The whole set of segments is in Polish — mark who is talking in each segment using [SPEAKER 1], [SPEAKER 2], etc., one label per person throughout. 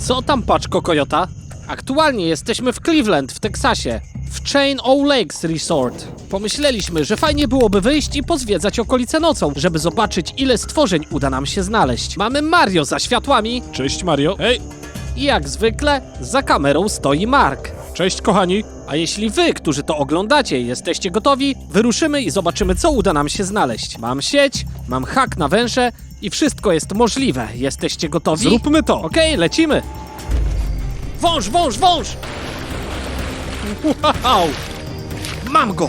[SPEAKER 1] Co tam, paczko Kojota? Aktualnie jesteśmy w Cleveland, w Teksasie, w Chain O Lakes Resort. Pomyśleliśmy, że fajnie byłoby wyjść i pozwiedzać okolice nocą, żeby zobaczyć, ile stworzeń uda nam się znaleźć. Mamy Mario za światłami
[SPEAKER 2] Cześć Mario. Hej,
[SPEAKER 1] i jak zwykle za kamerą stoi Mark.
[SPEAKER 2] Cześć kochani.
[SPEAKER 1] A jeśli wy, którzy to oglądacie, jesteście gotowi, wyruszymy i zobaczymy, co uda nam się znaleźć. Mam sieć, mam hak na węże i wszystko jest możliwe. Jesteście gotowi?
[SPEAKER 2] Zróbmy to.
[SPEAKER 1] Okej, lecimy. Wąż, wąż, wąż! Wow! Mam go!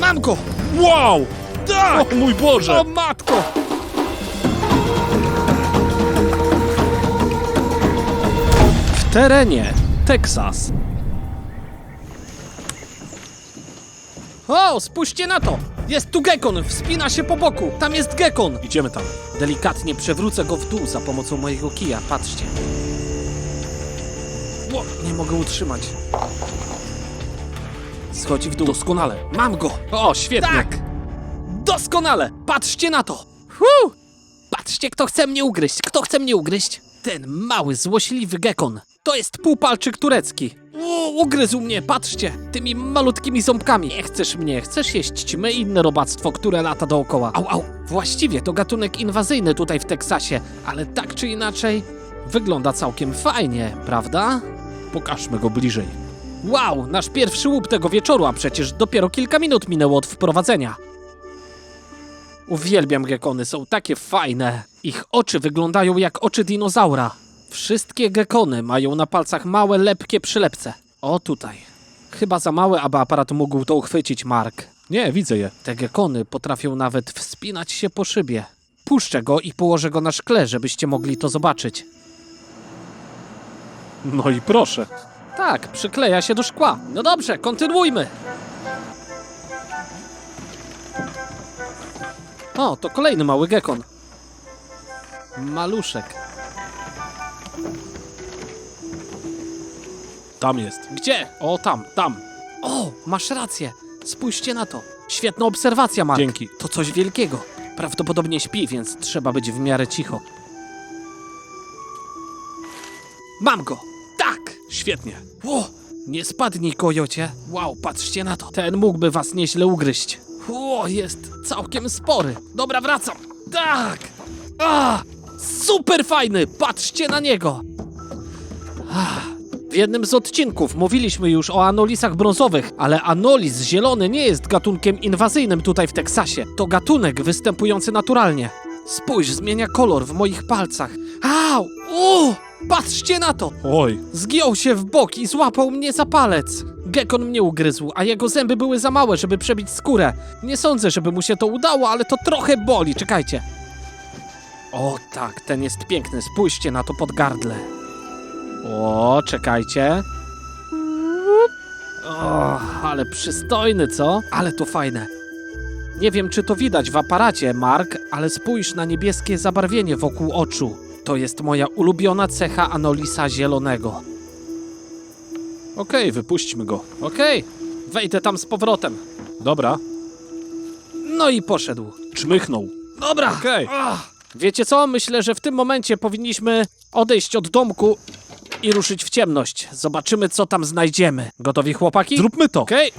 [SPEAKER 1] Mam go!
[SPEAKER 2] Wow!
[SPEAKER 1] Tak!
[SPEAKER 2] O mój Boże!
[SPEAKER 1] O matko! W terenie Teksas. O, spójrzcie na to! Jest tu gekon, wspina się po boku. Tam jest gekon.
[SPEAKER 2] Idziemy tam.
[SPEAKER 1] Delikatnie przewrócę go w dół za pomocą mojego kija, patrzcie. Ło, nie mogę utrzymać. Schodzi w dół. Doskonale. Mam go! O, świetnie. Tak! Doskonale! Patrzcie na to! Hu! Patrzcie, kto chce mnie ugryźć. Kto chce mnie ugryźć? Ten mały, złośliwy gekon. To jest półpalczyk turecki. O, ugryzł mnie, patrzcie, tymi malutkimi ząbkami. Nie chcesz mnie, chcesz jeść ćmy i inne robactwo, które lata dookoła. Au, au. Właściwie to gatunek inwazyjny tutaj w Teksasie, ale tak czy inaczej wygląda całkiem fajnie, prawda?
[SPEAKER 2] Pokażmy go bliżej.
[SPEAKER 1] Wow, nasz pierwszy łup tego wieczoru, a przecież dopiero kilka minut minęło od wprowadzenia. Uwielbiam gekony, są takie fajne. Ich oczy wyglądają jak oczy dinozaura. Wszystkie gekony mają na palcach małe, lepkie przylepce. O tutaj. Chyba za małe, aby aparat mógł to uchwycić, Mark.
[SPEAKER 2] Nie, widzę je.
[SPEAKER 1] Te gekony potrafią nawet wspinać się po szybie. Puszczę go i położę go na szkle, żebyście mogli to zobaczyć.
[SPEAKER 2] No i proszę.
[SPEAKER 1] Tak, przykleja się do szkła. No dobrze, kontynuujmy. O, to kolejny mały gekon. Maluszek.
[SPEAKER 2] Tam jest.
[SPEAKER 1] Gdzie?
[SPEAKER 2] O, tam, tam.
[SPEAKER 1] O, masz rację. Spójrzcie na to. Świetna obserwacja, Mark.
[SPEAKER 2] Dzięki.
[SPEAKER 1] To coś wielkiego. Prawdopodobnie śpi, więc trzeba być w miarę cicho. Mam go! Tak!
[SPEAKER 2] Świetnie.
[SPEAKER 1] O, nie spadnij, kojocie. Wow, patrzcie na to. Ten mógłby was nieźle ugryźć. O, jest całkiem spory. Dobra, wracam. Tak! A, super fajny! Patrzcie na niego! W jednym z odcinków mówiliśmy już o anolisach brązowych, ale anolis zielony nie jest gatunkiem inwazyjnym tutaj w Teksasie. To gatunek występujący naturalnie. Spójrz, zmienia kolor w moich palcach. Au! O! Patrzcie na to!
[SPEAKER 2] Oj,
[SPEAKER 1] Zgiął się w bok i złapał mnie za palec. Gekon mnie ugryzł, a jego zęby były za małe, żeby przebić skórę. Nie sądzę, żeby mu się to udało, ale to trochę boli. Czekajcie. O tak, ten jest piękny. Spójrzcie na to podgardle. O, czekajcie. O, ale przystojny, co? Ale to fajne. Nie wiem, czy to widać w aparacie, Mark, ale spójrz na niebieskie zabarwienie wokół oczu. To jest moja ulubiona cecha Anolisa Zielonego.
[SPEAKER 2] okej, wypuśćmy go.
[SPEAKER 1] Okej, wejdę tam z powrotem.
[SPEAKER 2] Dobra.
[SPEAKER 1] No i poszedł.
[SPEAKER 2] Czmychnął.
[SPEAKER 1] Dobra.
[SPEAKER 2] Okej.
[SPEAKER 1] Ach. Wiecie co? Myślę, że w tym momencie powinniśmy odejść od domku i ruszyć w ciemność. Zobaczymy, co tam znajdziemy. Gotowi, chłopaki?
[SPEAKER 2] Zróbmy to.
[SPEAKER 1] Okej.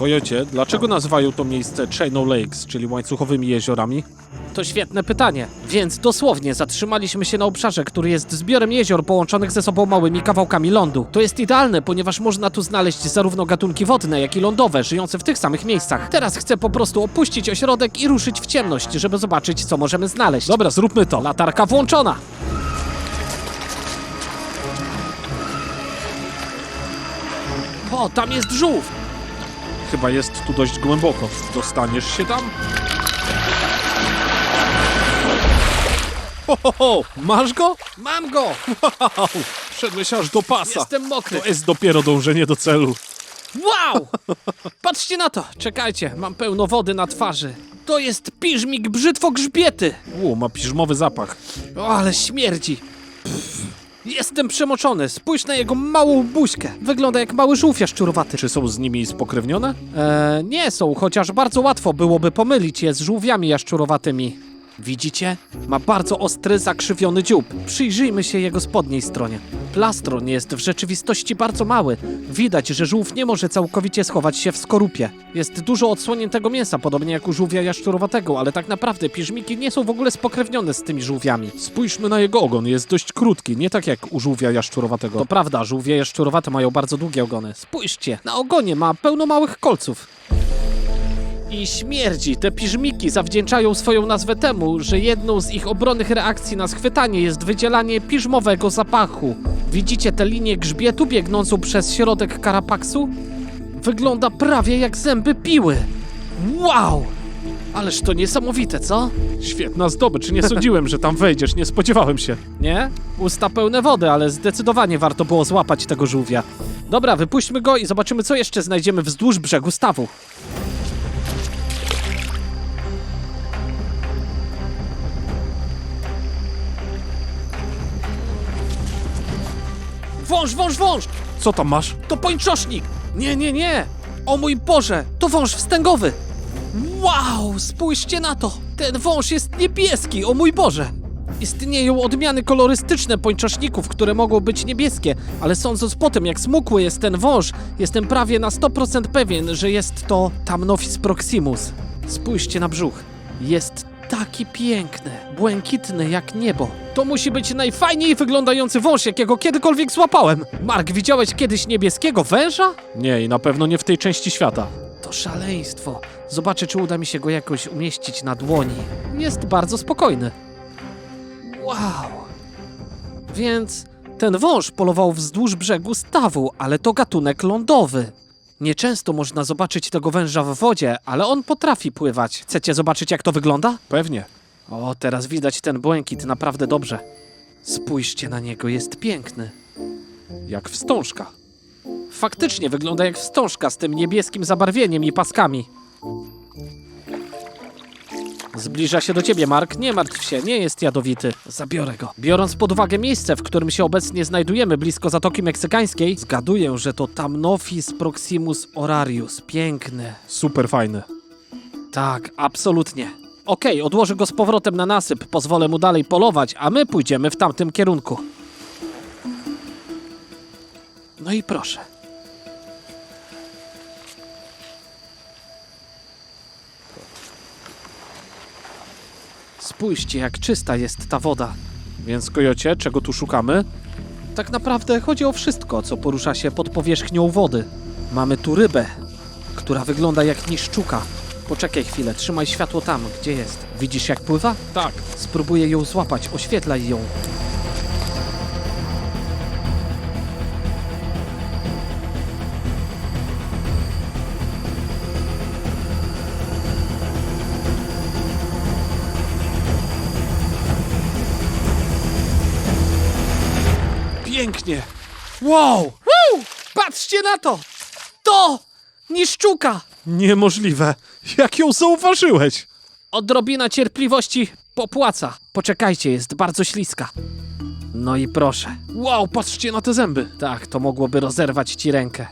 [SPEAKER 2] Kojocie, dlaczego nazywają to miejsce Chain O Lakes, czyli łańcuchowymi jeziorami?
[SPEAKER 1] To świetne pytanie. Więc dosłownie zatrzymaliśmy się na obszarze, który jest zbiorem jezior połączonych ze sobą małymi kawałkami lądu. To jest idealne, ponieważ można tu znaleźć zarówno gatunki wodne, jak i lądowe, żyjące w tych samych miejscach. Teraz chcę po prostu opuścić ośrodek i ruszyć w ciemność, żeby zobaczyć, co możemy znaleźć.
[SPEAKER 2] Dobra, zróbmy to.
[SPEAKER 1] Latarka włączona. O, tam jest żółw.
[SPEAKER 2] Chyba jest tu dość głęboko. Dostaniesz się tam? Ho, ho, ho. Masz go?
[SPEAKER 1] Mam go!
[SPEAKER 2] Wow, wszedłeś aż do pasa.
[SPEAKER 1] Jestem mokry.
[SPEAKER 2] To jest dopiero dążenie do celu.
[SPEAKER 1] Wow! Patrzcie na to! Czekajcie, mam pełno wody na twarzy. To jest piżmik brzytwogrzbiety.
[SPEAKER 2] U, ma piżmowy zapach.
[SPEAKER 1] O, ale śmierdzi. Pff. Jestem przemoczony. Spójrz na jego małą buźkę. Wygląda jak mały żółw jaszczurowaty.
[SPEAKER 2] Czy są z nimi spokrewnione?
[SPEAKER 1] Eee, nie są, chociaż bardzo łatwo byłoby pomylić je z żółwiami jaszczurowatymi. Widzicie? Ma bardzo ostry, zakrzywiony dziób. Przyjrzyjmy się jego spodniej stronie. Plastron jest w rzeczywistości bardzo mały. Widać, że żółw nie może całkowicie schować się w skorupie. Jest dużo odsłoniętego mięsa, podobnie jak u żółwia jaszczurowatego, ale tak naprawdę piżmiki nie są w ogóle spokrewnione z tymi żółwiami.
[SPEAKER 2] Spójrzmy na jego ogon, jest dość krótki, nie tak jak u żółwia jaszczurowatego.
[SPEAKER 1] To prawda, żółwie jaszczurowate mają bardzo długie ogony. Spójrzcie, na ogonie ma pełno małych kolców. I śmierdzi. Te piżmiki zawdzięczają swoją nazwę temu, że jedną z ich obronnych reakcji na schwytanie jest wydzielanie piżmowego zapachu. Widzicie tę linię grzbietu biegnącą przez środek karapaksu? Wygląda prawie jak zęby piły. Wow! Ależ to niesamowite, co?
[SPEAKER 2] Świetna zdobycz, nie sądziłem, że tam wejdziesz, nie spodziewałem się.
[SPEAKER 1] Nie? Usta pełne wody, ale zdecydowanie warto było złapać tego żółwia. Dobra, wypuśćmy go i zobaczymy, co jeszcze znajdziemy wzdłuż brzegu stawu. Wąż, wąż, wąż!
[SPEAKER 2] Co tam masz?
[SPEAKER 1] To pończosznik! Nie, nie, nie! O mój Boże, to wąż wstęgowy! Wow, spójrzcie na to! Ten wąż jest niebieski, o mój Boże! Istnieją odmiany kolorystyczne pończoszników, które mogą być niebieskie, ale sądząc po tym, jak smukły jest ten wąż, jestem prawie na 100% pewien, że jest to Tamnophis proximus. Spójrzcie na brzuch. Jest taki piękny, błękitny jak niebo. To musi być najfajniej wyglądający wąż, jakiego kiedykolwiek złapałem. Mark, widziałeś kiedyś niebieskiego węża?
[SPEAKER 2] Nie, i na pewno nie w tej części świata.
[SPEAKER 1] To szaleństwo. Zobaczę, czy uda mi się go jakoś umieścić na dłoni. Jest bardzo spokojny. Wow. Więc ten wąż polował wzdłuż brzegu stawu, ale to gatunek lądowy. Nieczęsto można zobaczyć tego węża w wodzie, ale on potrafi pływać. Chcecie zobaczyć, jak to wygląda?
[SPEAKER 2] Pewnie.
[SPEAKER 1] O, teraz widać ten błękit naprawdę dobrze. Spójrzcie na niego, jest piękny.
[SPEAKER 2] Jak wstążka.
[SPEAKER 1] Faktycznie wygląda jak wstążka z tym niebieskim zabarwieniem i paskami. Zbliża się do ciebie, Mark. Nie martw się, nie jest jadowity. Zabiorę go. Biorąc pod uwagę miejsce, w którym się obecnie znajdujemy, blisko Zatoki Meksykańskiej, zgaduję, że to Tamnophis proximus orarius. Piękny.
[SPEAKER 2] Super fajny.
[SPEAKER 1] Tak, absolutnie. Okej, odłożę go z powrotem na nasyp, pozwolę mu dalej polować, a my pójdziemy w tamtym kierunku. No i proszę. Spójrzcie, jak czysta jest ta woda.
[SPEAKER 2] Więc, Kojocie, czego tu szukamy?
[SPEAKER 1] Tak naprawdę chodzi o wszystko, co porusza się pod powierzchnią wody. Mamy tu rybę, która wygląda jak niszczuka. Poczekaj chwilę, trzymaj światło tam, gdzie jest. Widzisz jak pływa? Tak. Spróbuję ją złapać, oświetlaj ją. Wow! Woo! Patrzcie na to! To niszczuka!
[SPEAKER 2] Niemożliwe. Jak ją zauważyłeś?
[SPEAKER 1] Odrobina cierpliwości popłaca. Poczekajcie, jest bardzo śliska. No i proszę.
[SPEAKER 2] Wow, patrzcie na te zęby.
[SPEAKER 1] Tak, to mogłoby rozerwać ci rękę.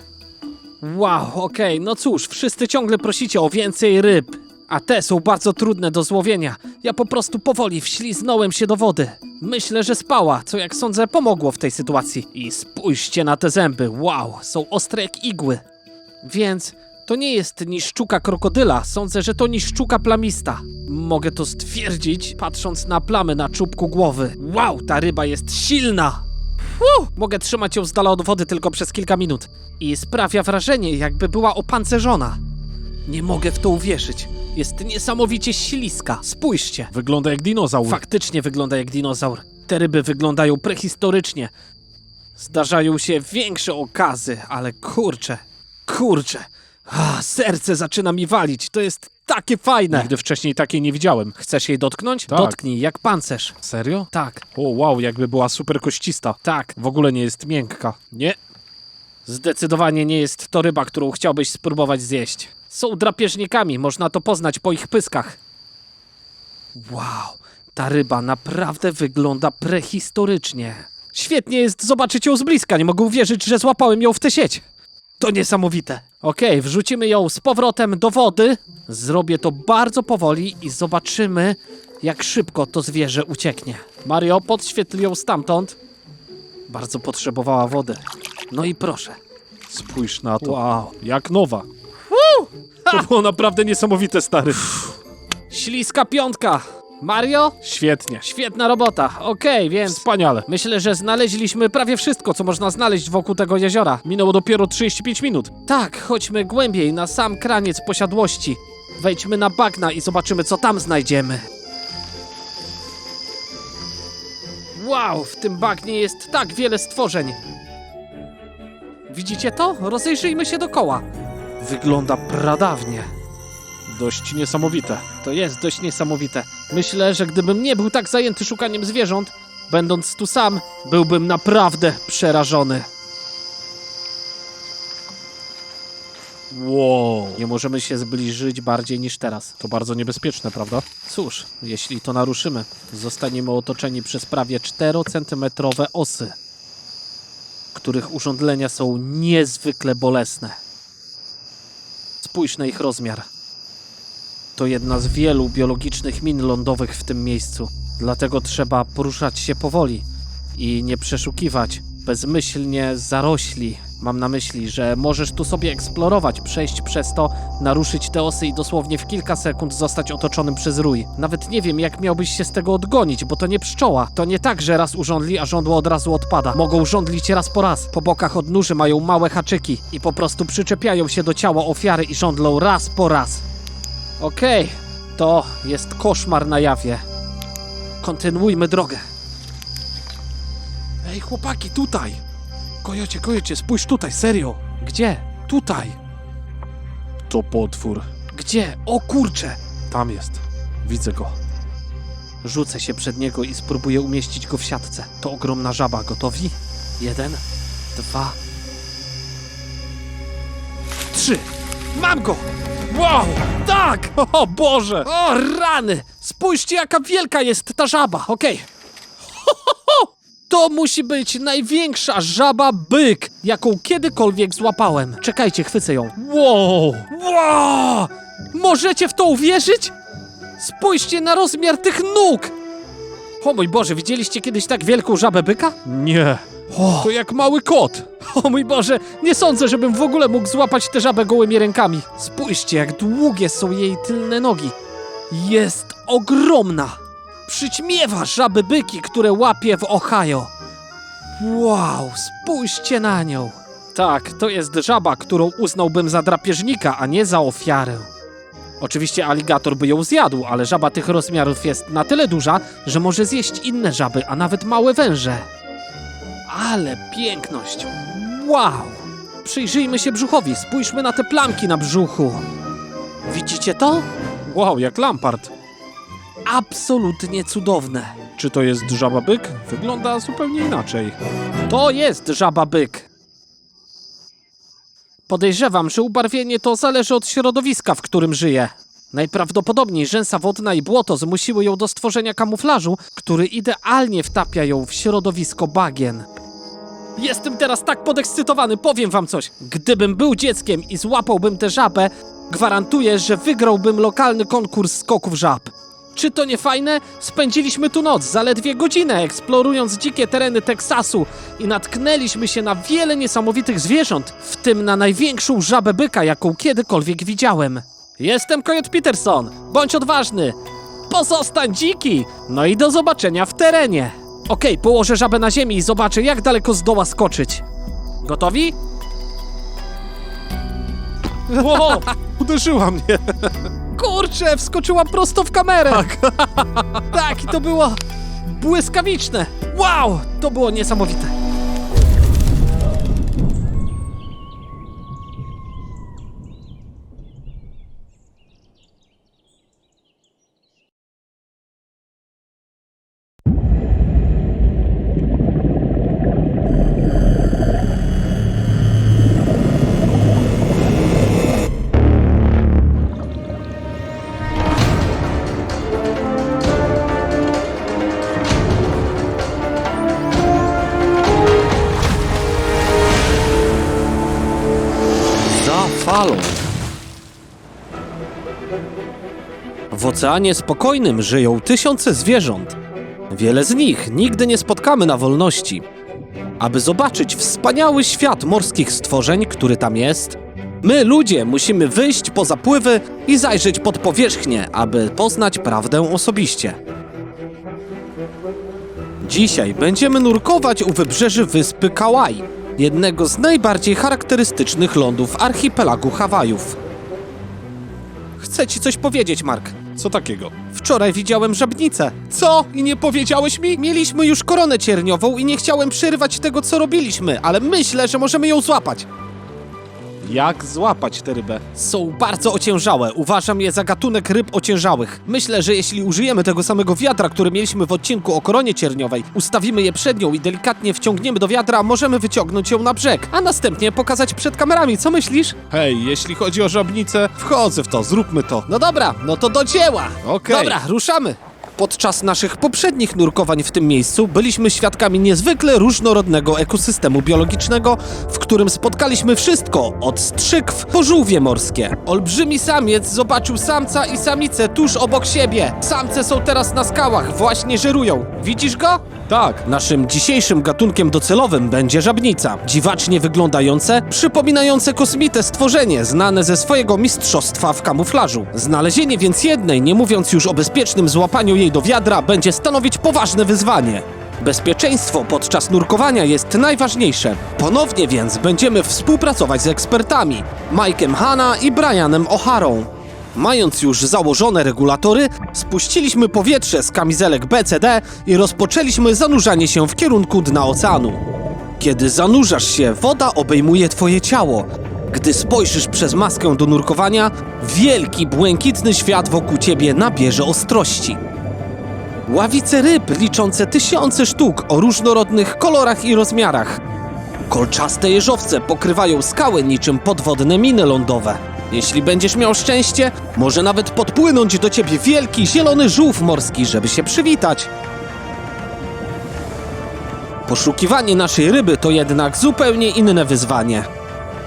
[SPEAKER 1] Wow, okej, no cóż, wszyscy ciągle prosicie o więcej ryb. A te są bardzo trudne do złowienia. Ja po prostu powoli wśliznąłem się do wody. Myślę, że spała, co jak sądzę pomogło w tej sytuacji. I spójrzcie na te zęby, wow, są ostre jak igły. Więc to nie jest niszczuka krokodyla, sądzę, że to niszczuka plamista. Mogę to stwierdzić, patrząc na plamy na czubku głowy. Wow, ta ryba jest silna! Fuh, mogę trzymać ją z dala od wody tylko przez kilka minut. I sprawia wrażenie, jakby była opancerzona. Nie mogę w to uwierzyć. Jest niesamowicie śliska. Spójrzcie.
[SPEAKER 2] Wygląda jak dinozaur.
[SPEAKER 1] Faktycznie wygląda jak dinozaur. Te ryby wyglądają prehistorycznie. Zdarzają się większe okazy, ale kurczę, kurczę. Ah, serce zaczyna mi walić. To jest takie fajne.
[SPEAKER 2] Nigdy wcześniej takiej nie widziałem.
[SPEAKER 1] Chcesz jej dotknąć?
[SPEAKER 2] Tak.
[SPEAKER 1] Dotknij, jak pancerz.
[SPEAKER 2] Serio?
[SPEAKER 1] Tak,
[SPEAKER 2] O, wow, jakby była super koścista.
[SPEAKER 1] tak.
[SPEAKER 2] W ogóle nie jest miękka. Nie.
[SPEAKER 1] Zdecydowanie nie jest to ryba, którą chciałbyś spróbować zjeść. Są drapieżnikami, można to poznać po ich pyskach. Wow, ta ryba naprawdę wygląda prehistorycznie. Świetnie jest zobaczyć ją z bliska, nie mogę uwierzyć, że złapałem ją w tę sieć. To niesamowite. Okej, wrzucimy ją z powrotem do wody. Zrobię to bardzo powoli i zobaczymy, jak szybko to zwierzę ucieknie. Mario, podświetl ją stamtąd. Bardzo potrzebowała wody. No i proszę.
[SPEAKER 2] Spójrz na to.
[SPEAKER 1] Wow.
[SPEAKER 2] Jak nowa. To było naprawdę niesamowite, stary.
[SPEAKER 1] Śliska piątka. Mario,
[SPEAKER 2] Świetnie.
[SPEAKER 1] świetna robota. Okej, więc
[SPEAKER 2] Wspaniale.
[SPEAKER 1] myślę, że znaleźliśmy prawie wszystko, co można znaleźć wokół tego jeziora.
[SPEAKER 2] Minęło dopiero 35 minut.
[SPEAKER 1] Tak, chodźmy głębiej na sam kraniec posiadłości. Wejdźmy na bagna i zobaczymy, co tam znajdziemy. Wow, w tym bagnie jest tak wiele stworzeń. Widzicie to? Rozejrzyjmy się dokoła. Wygląda pradawnie.
[SPEAKER 2] Dość niesamowite.
[SPEAKER 1] To jest dość niesamowite. Myślę, że gdybym nie był tak zajęty szukaniem zwierząt, będąc tu sam, byłbym naprawdę przerażony.
[SPEAKER 2] Wow.
[SPEAKER 1] Nie możemy się zbliżyć bardziej niż teraz.
[SPEAKER 2] To bardzo niebezpieczne, prawda?
[SPEAKER 1] Cóż, jeśli to naruszymy, zostaniemy otoczeni przez prawie 4-centymetrowe osy, których urządlenia są niezwykle bolesne. Spójrz na ich rozmiar. To jedna z wielu biologicznych min lądowych w tym miejscu, dlatego trzeba poruszać się powoli i nie przeszukiwać bezmyślnie zarośli. Mam na myśli, że możesz tu sobie eksplorować, przejść przez to, naruszyć te osy i dosłownie w kilka sekund zostać otoczonym przez rój. Nawet nie wiem, jak miałbyś się z tego odgonić, bo to nie pszczoła. To nie tak, że raz urządli, a żądło od razu odpada. Mogą żądlić raz po raz. Po bokach odnóży mają małe haczyki i po prostu przyczepiają się do ciała ofiary i żądlą raz po raz. Okej, to jest koszmar na jawie. Kontynuujmy drogę.
[SPEAKER 2] Ej, chłopaki, tutaj. Kojocie, kojocie, spójrz tutaj, serio.
[SPEAKER 1] Gdzie?
[SPEAKER 2] Tutaj. To potwór.
[SPEAKER 1] Gdzie? O kurcze!
[SPEAKER 2] Tam jest. Widzę go.
[SPEAKER 1] Rzucę się przed niego i spróbuję umieścić go w siatce. To ogromna żaba. Gotowi? Jeden, dwa, trzy. Mam go! Wow! Tak!
[SPEAKER 2] O Boże!
[SPEAKER 1] O rany! Spójrzcie, jaka wielka jest ta żaba. Okej. Ho! To musi być największa żaba byk, jaką kiedykolwiek złapałem. Czekajcie, chwycę ją.
[SPEAKER 2] Wow!
[SPEAKER 1] Wow! Możecie w to uwierzyć? Spójrzcie na rozmiar tych nóg! O mój Boże, widzieliście kiedyś tak wielką żabę byka?
[SPEAKER 2] Nie.
[SPEAKER 1] O,
[SPEAKER 2] To jak mały kot.
[SPEAKER 1] o mój Boże, nie sądzę, żebym w ogóle mógł złapać tę żabę gołymi rękami. Spójrzcie, jak długie są jej tylne nogi. Jest ogromna. Przyćmiewa żaby byki, które łapie w Ohio. Wow, spójrzcie na nią. Tak, to jest żaba, którą uznałbym za drapieżnika, a nie za ofiarę. Oczywiście aligator by ją zjadł, ale żaba tych rozmiarów jest na tyle duża, że może zjeść inne żaby, a nawet małe węże. Ale piękność! Wow! Przyjrzyjmy się brzuchowi, spójrzmy na te plamki na brzuchu. Widzicie to?
[SPEAKER 2] Wow, jak Lampart.
[SPEAKER 1] Absolutnie cudowne.
[SPEAKER 2] Czy to jest żaba byk? Wygląda zupełnie inaczej.
[SPEAKER 1] To jest żaba byk. Podejrzewam, że ubarwienie to zależy od środowiska, w którym żyje. Najprawdopodobniej rzęsa wodna i błoto zmusiły ją do stworzenia kamuflażu, który idealnie wtapia ją w środowisko bagien. Jestem teraz tak podekscytowany, powiem wam coś. Gdybym był dzieckiem i złapałbym tę żabę, gwarantuję, że wygrałbym lokalny konkurs skoków żab. Czy to nie fajne? Spędziliśmy tu noc, zaledwie godzinę, eksplorując dzikie tereny Teksasu i natknęliśmy się na wiele niesamowitych zwierząt, w tym na największą żabę byka, jaką kiedykolwiek widziałem. Jestem Coyote Peterson, bądź odważny, pozostań dziki, no i do zobaczenia w terenie. Okej, położę żabę na ziemi i zobaczę, jak daleko zdoła skoczyć. Gotowi?
[SPEAKER 2] Wow! Uderzyła mnie.
[SPEAKER 1] Kurczę, wskoczyła prosto w kamerę. Tak. tak, i to było błyskawiczne. Wow, to było niesamowite. Oceanie Spokojnym żyją tysiące zwierząt. Wiele z nich nigdy nie spotkamy na wolności. Aby zobaczyć wspaniały świat morskich stworzeń, który tam jest, my, ludzie, musimy wyjść poza pływy i zajrzeć pod powierzchnię, aby poznać prawdę osobiście. Dzisiaj będziemy nurkować u wybrzeży wyspy Kauai, jednego z najbardziej charakterystycznych lądów archipelagu Hawajów. Chcę ci coś powiedzieć, Mark.
[SPEAKER 2] Co takiego?
[SPEAKER 1] Wczoraj widziałem żabnicę. Co? I nie powiedziałeś mi? Mieliśmy już koronę cierniową i nie chciałem przerywać tego, co robiliśmy, ale myślę, że możemy ją złapać.
[SPEAKER 2] Jak złapać tę rybę?
[SPEAKER 1] Są bardzo ociężałe. Uważam je za gatunek ryb ociężałych. Myślę, że jeśli użyjemy tego samego wiadra, który mieliśmy w odcinku o koronie cierniowej, ustawimy je przed nią i delikatnie wciągniemy do wiadra, możemy wyciągnąć ją na brzeg, a następnie pokazać przed kamerami. Co myślisz?
[SPEAKER 2] Hej, jeśli chodzi o żabnicę, wchodzę w to, zróbmy to.
[SPEAKER 1] No dobra, no to do dzieła!
[SPEAKER 2] Okej.
[SPEAKER 1] Dobra, ruszamy! Podczas naszych poprzednich nurkowań w tym miejscu byliśmy świadkami niezwykle różnorodnego ekosystemu biologicznego, w którym spotkaliśmy wszystko, od strzykw po żółwie morskie. Olbrzymi samiec zobaczył samca i samicę tuż obok siebie. Samce są teraz na skałach, właśnie żerują. Widzisz go?
[SPEAKER 2] Tak,
[SPEAKER 1] Naszym dzisiejszym gatunkiem docelowym będzie żabnica. Dziwacznie wyglądające, przypominające kosmite stworzenie, znane ze swojego mistrzostwa w kamuflażu. Znalezienie więc jednej, nie mówiąc już o bezpiecznym złapaniu jej do wiadra, będzie stanowić poważne wyzwanie. Bezpieczeństwo podczas nurkowania jest najważniejsze. Ponownie więc będziemy współpracować z ekspertami Mike'em Hanna i Brianem O'Harą. Mając już założone regulatory, spuściliśmy powietrze z kamizelek BCD i rozpoczęliśmy zanurzanie się w kierunku dna oceanu. Kiedy zanurzasz się, woda obejmuje twoje ciało. Gdy spojrzysz przez maskę do nurkowania, wielki, błękitny świat wokół ciebie nabierze ostrości. Ławice ryb liczące tysiące sztuk o różnorodnych kolorach i rozmiarach. Kolczaste jeżowce pokrywają skały niczym podwodne miny lądowe. Jeśli będziesz miał szczęście, może nawet podpłynąć do ciebie wielki zielony żółw morski, żeby się przywitać. Poszukiwanie naszej ryby to jednak zupełnie inne wyzwanie.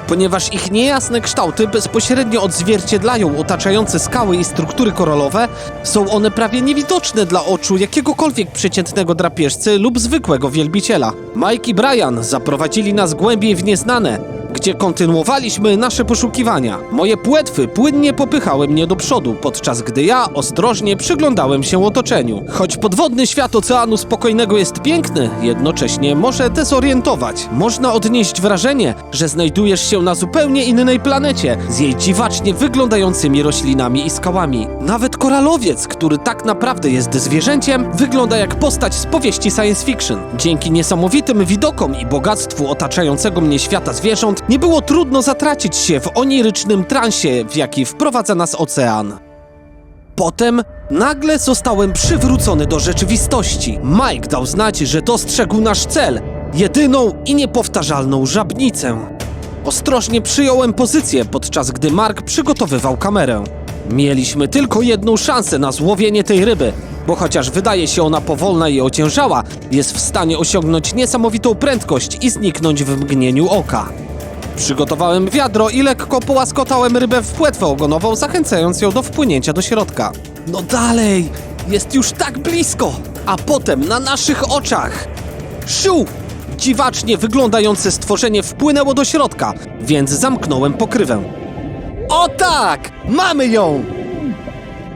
[SPEAKER 1] Ponieważ ich niejasne kształty bezpośrednio odzwierciedlają otaczające skały i struktury koralowe, są one prawie niewidoczne dla oczu jakiegokolwiek przeciętnego drapieżcy lub zwykłego wielbiciela. Mike i Brian zaprowadzili nas głębiej w nieznane, gdzie kontynuowaliśmy nasze poszukiwania. Moje płetwy płynnie popychały mnie do przodu, podczas gdy ja ostrożnie przyglądałem się otoczeniu. Choć podwodny świat Oceanu Spokojnego jest piękny, jednocześnie może dezorientować. Można odnieść wrażenie, że znajdujesz się na zupełnie innej planecie, z jej dziwacznie wyglądającymi roślinami i skałami. Nawet koralowiec, który tak naprawdę jest zwierzęciem, wygląda jak postać z powieści science fiction. Dzięki niesamowitym widokom i bogactwu otaczającego mnie świata zwierząt, nie było trudno zatracić się w onirycznym transie, w jaki wprowadza nas ocean. Potem nagle zostałem przywrócony do rzeczywistości. Mike dał znać, że dostrzegł nasz cel jedyną i niepowtarzalną żabnicę. Ostrożnie przyjąłem pozycję, podczas gdy Mark przygotowywał kamerę. Mieliśmy tylko jedną szansę na złowienie tej ryby, bo chociaż wydaje się ona powolna i ociężała, jest w stanie osiągnąć niesamowitą prędkość i zniknąć w mgnieniu oka. Przygotowałem wiadro i lekko połaskotałem rybę w płetwę ogonową, zachęcając ją do wpłynięcia do środka. No dalej! Jest już tak blisko! A potem na naszych oczach! Szu! Dziwacznie wyglądające stworzenie wpłynęło do środka, więc zamknąłem pokrywę. O tak! Mamy ją!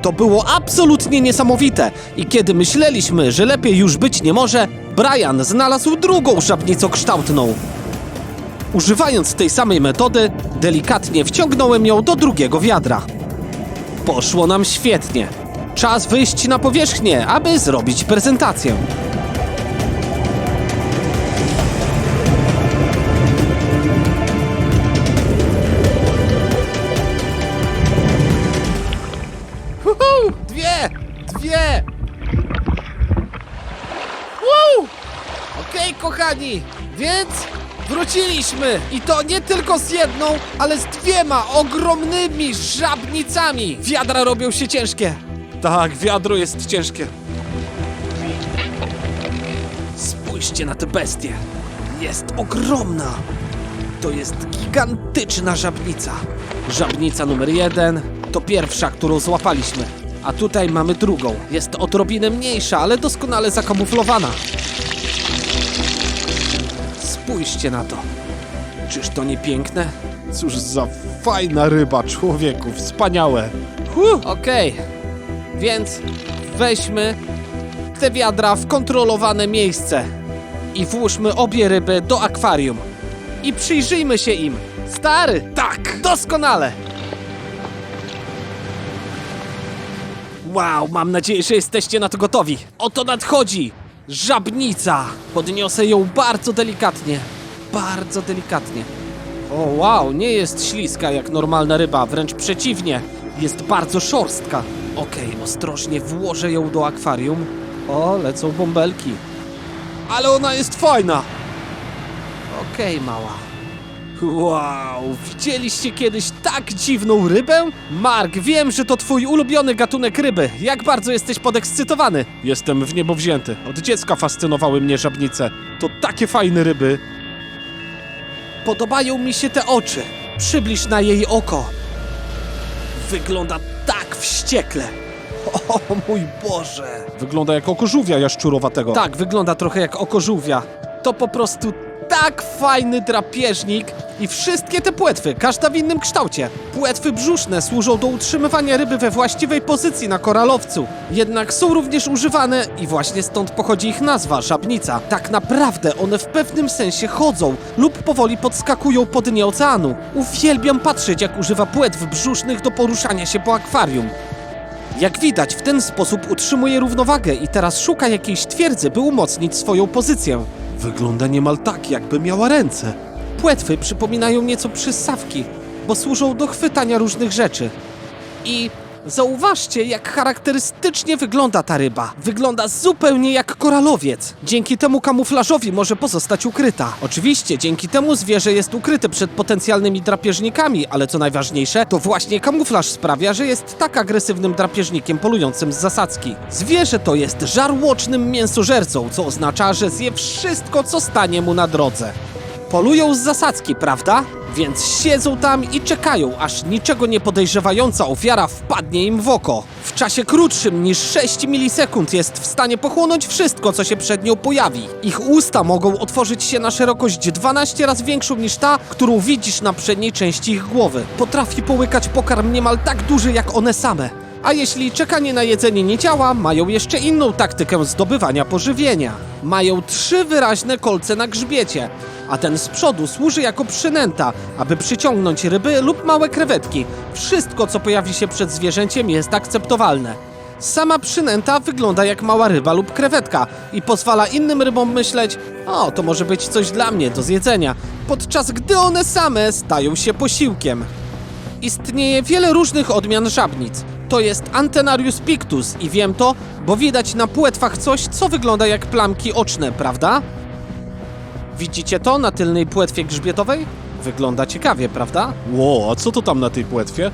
[SPEAKER 1] To było absolutnie niesamowite i kiedy myśleliśmy, że lepiej już być nie może, Brian znalazł drugą żabnicokształtną. Używając tej samej metody, delikatnie wciągnąłem ją do drugiego wiadra. Poszło nam świetnie. Czas wyjść na powierzchnię, aby zrobić prezentację. Dwie! Dwie! Woo! Okej, kochani, więc wróciliśmy i to nie tylko z jedną, ale z dwiema ogromnymi żabnicami. Wiadra robią się ciężkie.
[SPEAKER 2] Tak, wiadro jest ciężkie.
[SPEAKER 1] Spójrzcie na tę bestię. Jest ogromna. To jest gigantyczna żabnica. Żabnica numer jeden to pierwsza, którą złapaliśmy. A tutaj mamy drugą. Jest odrobinę mniejsza, ale doskonale zakamuflowana. Spójrzcie na to. Czyż to nie piękne?
[SPEAKER 2] Cóż za fajna ryba, człowieku, wspaniałe.
[SPEAKER 1] Huh, Okej, więc weźmy te wiadra w kontrolowane miejsce i włóżmy obie ryby do akwarium. I przyjrzyjmy się im. Stary! Tak! Doskonale! Wow, mam nadzieję, że jesteście na to gotowi. Oto nadchodzi! Żabnica! Podniosę ją bardzo delikatnie. Bardzo delikatnie. O wow, nie jest śliska jak normalna ryba, wręcz przeciwnie. Jest bardzo szorstka. Okej, ostrożnie włożę ją do akwarium. O, lecą bąbelki. Ale ona jest fajna! Okej, mała. Wow, widzieliście kiedyś tak dziwną rybę? Mark, wiem, że to twój ulubiony gatunek ryby. Jak bardzo jesteś podekscytowany?
[SPEAKER 2] Jestem w niebo wzięty. Od dziecka fascynowały mnie żabnice. To takie fajne ryby.
[SPEAKER 1] Podobają mi się te oczy. Przybliż na jej oko. Wygląda tak wściekle. O mój Boże.
[SPEAKER 2] Wygląda jak oko żółwia jaszczurowatego.
[SPEAKER 1] Tak, wygląda trochę jak oko żółwia. To po prostu tak fajny drapieżnik i wszystkie te płetwy, każda w innym kształcie. Płetwy brzuszne służą do utrzymywania ryby we właściwej pozycji na koralowcu. Jednak są również używane i właśnie stąd pochodzi ich nazwa, żabnica. Tak naprawdę one w pewnym sensie chodzą lub powoli podskakują po dnie oceanu. Uwielbiam patrzeć jak używa płetw brzusznych do poruszania się po akwarium. Jak widać, w ten sposób utrzymuje równowagę i teraz szuka jakiejś twierdzy, by umocnić swoją pozycję.
[SPEAKER 2] Wygląda niemal tak, jakby miała ręce.
[SPEAKER 1] Płetwy przypominają nieco przystawki, bo służą do chwytania różnych rzeczy. I zauważcie, jak charakterystycznie wygląda ta ryba. Wygląda zupełnie jak koralowiec. Dzięki temu kamuflażowi może pozostać ukryta. Oczywiście, dzięki temu zwierzę jest ukryte przed potencjalnymi drapieżnikami, ale co najważniejsze, to właśnie kamuflaż sprawia, że jest tak agresywnym drapieżnikiem polującym z zasadzki. Zwierzę to jest żarłocznym mięsożercą, co oznacza, że zje wszystko, co stanie mu na drodze. Polują z zasadzki, prawda? Więc siedzą tam i czekają, aż niczego nie podejrzewająca ofiara wpadnie im w oko. W czasie krótszym niż 6 milisekund jest w stanie pochłonąć wszystko, co się przed nią pojawi. Ich usta mogą otworzyć się na szerokość 12 razy większą niż ta, którą widzisz na przedniej części ich głowy. Potrafi połykać pokarm niemal tak duży jak one same. A jeśli czekanie na jedzenie nie działa, mają jeszcze inną taktykę zdobywania pożywienia. Mają trzy wyraźne kolce na grzbiecie, a ten z przodu służy jako przynęta, aby przyciągnąć ryby lub małe krewetki. Wszystko, co pojawi się przed zwierzęciem, jest akceptowalne. Sama przynęta wygląda jak mała ryba lub krewetka i pozwala innym rybom myśleć, o, to może być coś dla mnie do zjedzenia, podczas gdy one same stają się posiłkiem. Istnieje wiele różnych odmian żabnic. To jest Antenarius pictus i wiem to, bo widać na płetwach coś, co wygląda jak plamki oczne, prawda? Widzicie to na tylnej płetwie grzbietowej? Wygląda ciekawie, prawda?
[SPEAKER 2] Ło, a co to tam na tej płetwie?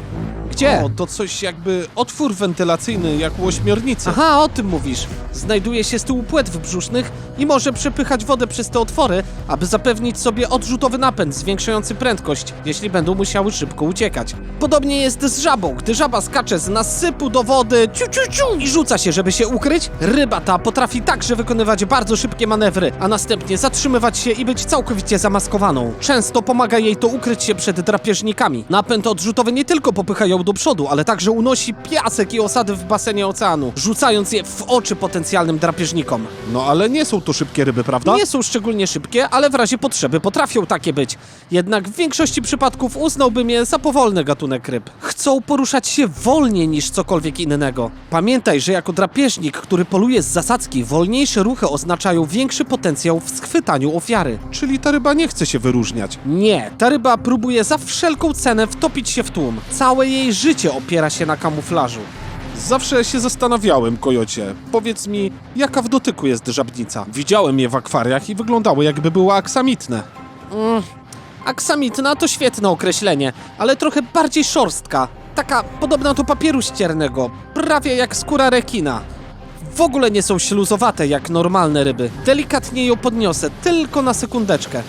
[SPEAKER 1] Gdzie?
[SPEAKER 2] O, to coś jakby otwór wentylacyjny, jak u ośmiornicy.
[SPEAKER 1] Aha, o tym mówisz. Znajduje się z tyłu płetw brzusznych i może przepychać wodę przez te otwory, aby zapewnić sobie odrzutowy napęd zwiększający prędkość, jeśli będą musiały szybko uciekać. Podobnie jest z żabą. Gdy żaba skacze z nasypu do wody ciu, ciu, ciu, i rzuca się, żeby się ukryć, ryba ta potrafi także wykonywać bardzo szybkie manewry, a następnie zatrzymywać się i być całkowicie zamaskowaną. Często pomaga jej to ukryć się przed drapieżnikami. Napęd odrzutowy nie tylko popycha do przodu, ale także unosi piasek i osady w basenie oceanu, rzucając je w oczy potencjalnym drapieżnikom.
[SPEAKER 2] No ale nie są to szybkie ryby, prawda?
[SPEAKER 1] Nie są szczególnie szybkie, ale w razie potrzeby potrafią takie być. Jednak w większości przypadków uznałbym je za powolny gatunek ryb. Chcą poruszać się wolniej niż cokolwiek innego. Pamiętaj, że jako drapieżnik, który poluje z zasadzki, wolniejsze ruchy oznaczają większy potencjał w schwytaniu ofiary.
[SPEAKER 2] Czyli ta ryba nie chce się wyróżniać.
[SPEAKER 1] Nie, ta ryba próbuje za wszelką cenę wtopić się w tłum. Całe jej życie opiera się na kamuflażu.
[SPEAKER 2] Zawsze się zastanawiałem, kojocie. Powiedz mi, jaka w dotyku jest żabnica? Widziałem je w akwariach i wyglądały jakby były aksamitne.
[SPEAKER 1] Aksamitna to świetne określenie, ale trochę bardziej szorstka. Taka podobna do papieru ściernego, prawie jak skóra rekina. W ogóle nie są śluzowate jak normalne ryby. Delikatnie ją podniosę, tylko na sekundeczkę.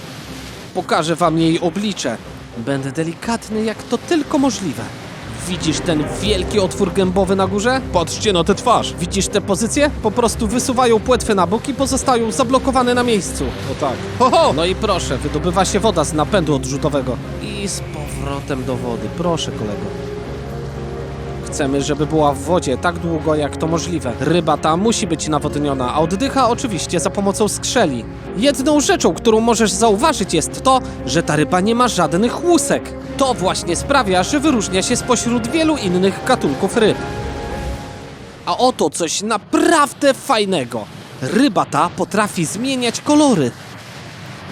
[SPEAKER 1] Pokażę wam jej oblicze. Będę delikatny jak to tylko możliwe. Widzisz ten wielki otwór gębowy na górze?
[SPEAKER 2] Patrzcie na tę twarz.
[SPEAKER 1] Widzisz te pozycje? Po prostu wysuwają płetwy na bok i pozostają zablokowane na miejscu.
[SPEAKER 2] O tak. Ho, ho!
[SPEAKER 1] No i proszę, wydobywa się woda z napędu odrzutowego. I z powrotem do wody. Proszę, kolego. Chcemy, żeby była w wodzie tak długo, jak to możliwe. Ryba ta musi być nawodniona, a oddycha oczywiście za pomocą skrzeli. Jedną rzeczą, którą możesz zauważyć jest to, że ta ryba nie ma żadnych łusek. To właśnie sprawia, że wyróżnia się spośród wielu innych gatunków ryb. A oto coś naprawdę fajnego. Ryba ta potrafi zmieniać kolory.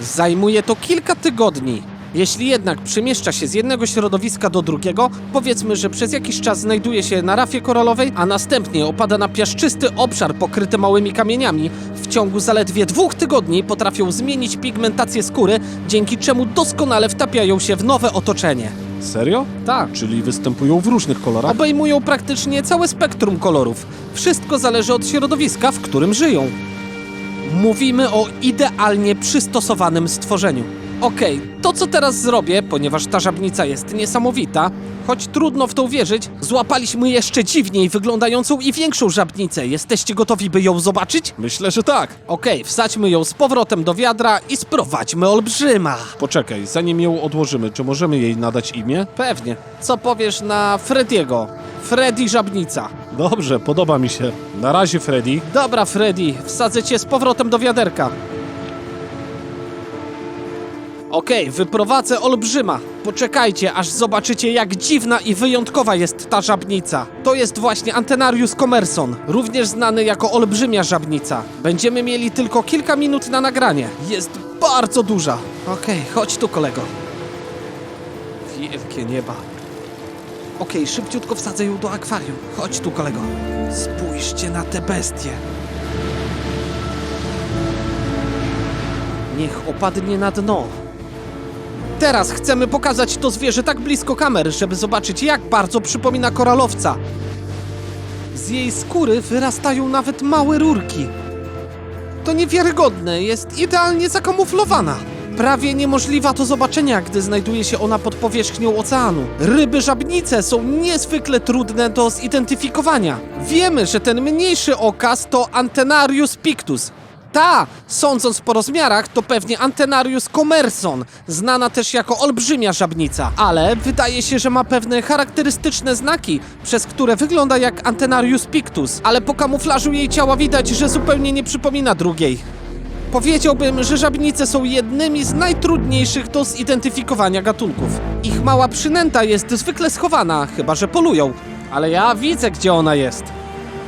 [SPEAKER 1] Zajmuje to kilka tygodni. Jeśli jednak przemieszcza się z jednego środowiska do drugiego, powiedzmy, że przez jakiś czas znajduje się na rafie koralowej, a następnie opada na piaszczysty obszar pokryty małymi kamieniami, w ciągu zaledwie dwóch tygodni potrafią zmienić pigmentację skóry, dzięki czemu doskonale wtapiają się w nowe otoczenie.
[SPEAKER 2] Serio?
[SPEAKER 1] Tak.
[SPEAKER 2] Czyli występują w różnych kolorach?
[SPEAKER 1] Obejmują praktycznie całe spektrum kolorów. Wszystko zależy od środowiska, w którym żyją. Mówimy o idealnie przystosowanym stworzeniu. Okej, to co teraz zrobię, ponieważ ta żabnica jest niesamowita, choć trudno w to uwierzyć, złapaliśmy jeszcze dziwniej wyglądającą i większą żabnicę. Jesteście gotowi, by ją zobaczyć?
[SPEAKER 2] Myślę, że tak.
[SPEAKER 1] Okej, wsadźmy ją z powrotem do wiadra i sprowadźmy olbrzyma.
[SPEAKER 2] Poczekaj, zanim ją odłożymy, czy możemy jej nadać imię?
[SPEAKER 1] Pewnie. Co powiesz na Frediego? Freddy Żabnica.
[SPEAKER 2] Dobrze, podoba mi się. Na razie, Freddy.
[SPEAKER 1] Dobra, Freddy, wsadzę cię z powrotem do wiaderka. Okej, wyprowadzę olbrzyma. Poczekajcie, aż zobaczycie, jak dziwna i wyjątkowa jest ta żabnica. To jest właśnie Antenarius commerson, również znany jako olbrzymia żabnica. Będziemy mieli tylko kilka minut na nagranie. Jest bardzo duża. Okej, chodź tu, kolego. Wielkie nieba. Okej, szybciutko wsadzę ją do akwarium. Chodź tu, kolego. Spójrzcie na te bestie. Niech opadnie na dno. Teraz chcemy pokazać to zwierzę tak blisko kamer, żeby zobaczyć, jak bardzo przypomina koralowca. Z jej skóry wyrastają nawet małe rurki. To niewiarygodne, jest idealnie zakamuflowana. Prawie niemożliwa do zobaczenia, gdy znajduje się ona pod powierzchnią oceanu. Ryby żabnice są niezwykle trudne do zidentyfikowania. Wiemy, że ten mniejszy okaz to Antenarius pictus. Ta, sądząc po rozmiarach, to pewnie Antenarius commerson, znana też jako olbrzymia żabnica, ale wydaje się, że ma pewne charakterystyczne znaki, przez które wygląda jak Antenarius pictus, ale po kamuflażu jej ciała widać, że zupełnie nie przypomina drugiej. Powiedziałbym, że żabnice są jednymi z najtrudniejszych do zidentyfikowania gatunków. Ich mała przynęta jest zwykle schowana, chyba że polują. Ale ja widzę, gdzie ona jest.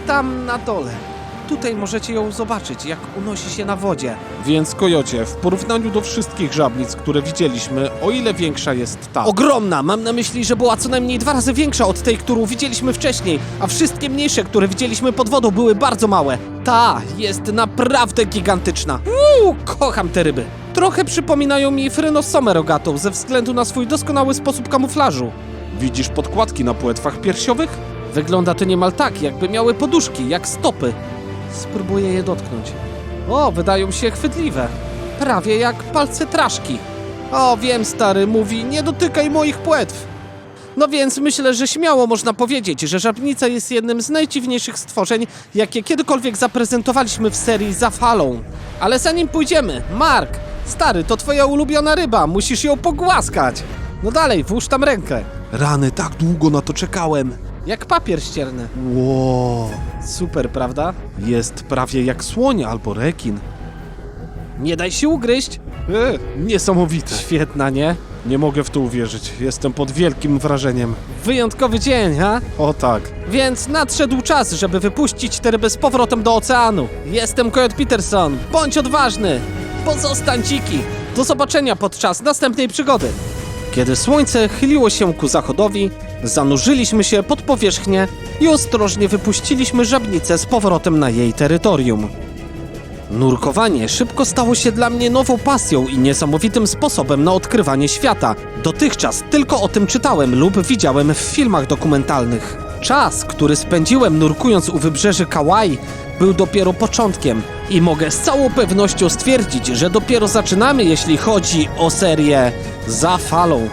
[SPEAKER 1] Tam na dole. Tutaj możecie ją zobaczyć, jak unosi się na wodzie.
[SPEAKER 2] Więc, Kojocie, w porównaniu do wszystkich żabnic, które widzieliśmy, o ile większa jest ta?
[SPEAKER 1] Ogromna! Mam na myśli, że była co najmniej dwa razy większa od tej, którą widzieliśmy wcześniej, a wszystkie mniejsze, które widzieliśmy pod wodą, były bardzo małe. Ta jest naprawdę gigantyczna. Uuu, kocham te ryby. Trochę przypominają mi frynosomę rogatą ze względu na swój doskonały sposób kamuflażu.
[SPEAKER 2] Widzisz podkładki na płetwach piersiowych?
[SPEAKER 1] Wygląda to niemal tak, jakby miały poduszki, jak stopy. Spróbuję je dotknąć. O, wydają się chwytliwe. Prawie jak palce traszki. O, wiem, stary, mówi, nie dotykaj moich płetw. No więc myślę, że śmiało można powiedzieć, że żabnica jest jednym z najdziwniejszych stworzeń, jakie kiedykolwiek zaprezentowaliśmy w serii Za falą. Ale zanim pójdziemy, Mark, stary, to twoja ulubiona ryba, musisz ją pogłaskać. No dalej, włóż tam rękę.
[SPEAKER 2] Rany, tak długo na to czekałem.
[SPEAKER 1] Jak papier ścierny.
[SPEAKER 2] Ło,
[SPEAKER 1] Super, prawda?
[SPEAKER 2] jest prawie jak słoń albo rekin.
[SPEAKER 1] Nie daj się ugryźć.
[SPEAKER 2] E, niesamowite.
[SPEAKER 1] Świetna, nie?
[SPEAKER 2] Nie mogę w to uwierzyć. Jestem pod wielkim wrażeniem.
[SPEAKER 1] Wyjątkowy dzień, ha?
[SPEAKER 2] O tak.
[SPEAKER 1] Więc nadszedł czas, żeby wypuścić te ryby z powrotem do oceanu. Jestem Coyote Peterson. Bądź odważny. Pozostań dziki. Do zobaczenia podczas następnej przygody. Kiedy słońce chyliło się ku zachodowi, zanurzyliśmy się pod powierzchnię i ostrożnie wypuściliśmy żabnicę z powrotem na jej terytorium. Nurkowanie szybko stało się dla mnie nową pasją i niesamowitym sposobem na odkrywanie świata. Dotychczas tylko o tym czytałem lub widziałem w filmach dokumentalnych. Czas, który spędziłem nurkując u wybrzeży Kauai, był dopiero początkiem i mogę z całą pewnością stwierdzić, że dopiero zaczynamy, jeśli chodzi o serię Za falą.